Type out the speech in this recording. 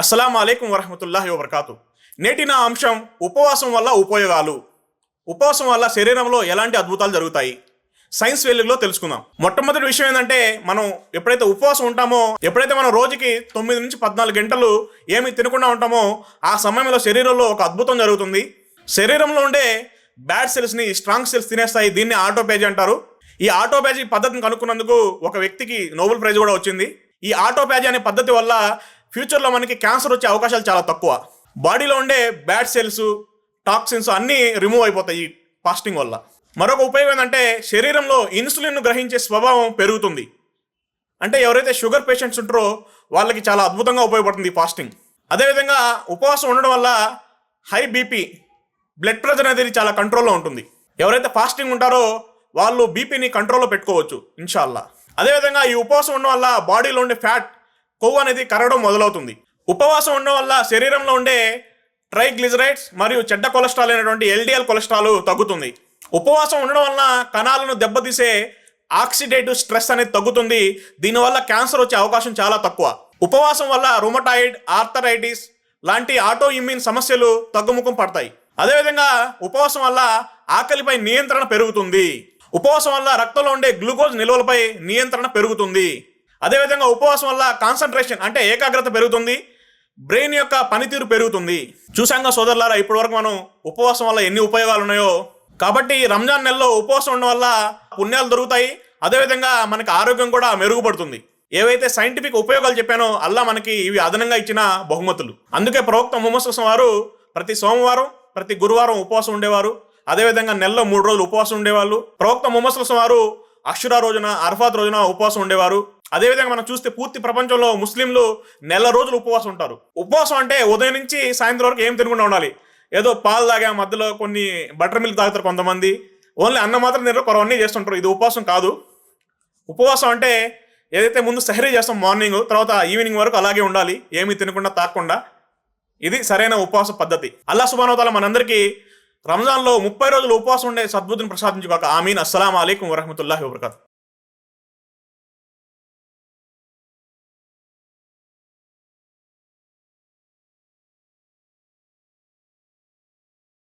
అస్సలం అయికం వరహమతుల్లాహి వబర్కాతు. నేటి నా అంశం ఉపవాసం వల్ల ఉపయోగాలు. ఉపవాసం వల్ల శరీరంలో ఎలాంటి అద్భుతాలు జరుగుతాయి? సైన్స్ వెలుగులో తెలుసుకుందాం. మొట్టమొదటి విషయం ఏంటంటే మనం ఎప్పుడైతే ఉపవాసం ఉంటామో ఎప్పుడైతే మనం రోజుకి తొమ్మిది నుంచి పద్నాలుగు గంటలు ఏమి తినకుండా ఉంటామో ఆ సమయంలో శరీరంలో ఒక అద్భుతం జరుగుతుంది. శరీరంలో ఉండే బ్యాడ్ సెల్స్ని స్ట్రాంగ్ సెల్స్ తినేస్తాయి. దీన్ని ఆటోపేజీ అంటారు. ఈ ఆటోపేజీ పద్ధతిని కనుక్కున్నందుకు ఒక వ్యక్తికి నోబెల్ ప్రైజ్ కూడా వచ్చింది. ఈ ఆటోపేజీ అనే పద్ధతి వల్ల ఫ్యూచర్లో మనకి క్యాన్సర్ వచ్చే అవకాశాలు చాలా తక్కువ. బాడీలో ఉండే బ్యాడ్ సెల్స్ టాక్సిన్స్ అన్నీ రిమూవ్ అయిపోతాయి ఈ ఫాస్టింగ్ వల్ల. మరొక ఉపయోగం ఏంటంటే శరీరంలో ఇన్సులిన్ను గ్రహించే స్వభావం పెరుగుతుంది. అంటే ఎవరైతే షుగర్ పేషెంట్స్ ఉంటారో వాళ్ళకి చాలా అద్భుతంగా ఉపయోగపడుతుంది ఈ ఫాస్టింగ్. అదేవిధంగా ఉపవాసం ఉండడం వల్ల హై బీపీ బ్లడ్ ప్రెషర్ అనేది చాలా కంట్రోల్లో ఉంటుంది. ఎవరైతే ఫాస్టింగ్ ఉంటారో వాళ్ళు బీపీని కంట్రోల్లో పెట్టుకోవచ్చు ఇన్షాల్లా. అదేవిధంగా ఈ ఉపవాసం ఉండడం వల్ల బాడీలో ఉండే ఫ్యాట్ కొవ్వు అనేది కరగడం మొదలవుతుంది. ఉపవాసం ఉండడం వల్ల శరీరంలో ఉండే ట్రైగ్లిజరైడ్స్ మరియు చెడ్డ కొలెస్ట్రాల్ అయినటువంటి ఎల్డిఎల్ కొలెస్ట్రాల్ తగ్గుతుంది. ఉపవాసం ఉండడం వల్ల కణాలను దెబ్బతీసే ఆక్సిడేటివ్ స్ట్రెస్ అనేది తగ్గుతుంది. దీనివల్ల క్యాన్సర్ వచ్చే అవకాశం చాలా తక్కువ. ఉపవాసం వల్ల రుమటాయిడ్ ఆర్థరైటిస్ లాంటి ఆటో ఇమ్యూన్ సమస్యలు తగ్గుముఖం పడతాయి. అదేవిధంగా ఉపవాసం వల్ల ఆకలిపై నియంత్రణ పెరుగుతుంది. ఉపవాసం వల్ల రక్తంలో ఉండే గ్లూకోజ్ నిల్వలపై నియంత్రణ పెరుగుతుంది. అదేవిధంగా ఉపవాసం వల్ల కాన్సన్ట్రేషన్ అంటే ఏకాగ్రత పెరుగుతుంది. బ్రెయిన్ యొక్క పనితీరు పెరుగుతుంది. చూసాంగా సోదరులారా ఇప్పటివరకు మనం ఉపవాసం వల్ల ఎన్ని ఉపయోగాలు ఉన్నాయో? కాబట్టి రంజాన్ నెలలో ఉపవాసం ఉండడం వల్ల పుణ్యాలు దొరుకుతాయి. అదేవిధంగా మనకి ఆరోగ్యం కూడా మెరుగుపడుతుంది. ఏవైతే సైంటిఫిక్ ఉపయోగాలు చెప్పానో అల్లా మనకి ఇవి అదనంగా ఇచ్చిన బహుమతులు. అందుకే ప్రవక్త ముహమ్మద్ వారు ప్రతి సోమవారం ప్రతి గురువారం ఉపవాసం ఉండేవారు. అదేవిధంగా నెలలో మూడు రోజులు ఉపవాసం ఉండేవాళ్ళు. ప్రవక్త ముహమ్మద్ వారు అక్షురా రోజున అర్ఫాత్ రోజున ఉపవాసం ఉండేవారు. అదేవిధంగా మనం చూస్తే పూర్తి ప్రపంచంలో ముస్లింలు నెల రోజులు ఉపవాసం ఉంటారు. ఉపవాసం అంటే ఉదయం నుంచి సాయంత్రం వరకు ఏం తినకుండా ఉండాలి. ఏదో పాలు తాగా మధ్యలో కొన్ని బటర్ మిల్క్ తాగుతారు కొంతమంది. ఓన్లీ అన్నం మాత్రం తినరు కొరవన్నీ చేస్తుంటారు. ఇది ఉపవాసం కాదు. ఉపవాసం అంటే ఏదైతే ముందు సహరీ చేస్తాం మార్నింగ్ తర్వాత ఈవినింగ్ వరకు అలాగే ఉండాలి. ఏమీ తినకుండా తాకుండా ఇది సరైన ఉపవాస పద్ధతి. అల్లా సుబానోతాల మనందరికీ రంజాన్లో ముప్పై రోజులు ఉపవాసం ఉండే సద్బుద్ధిని ప్రసాదించుకోక ఆమీన్. అస్సలం అయికం వరహమతుల్లాహి వబర్కాతు.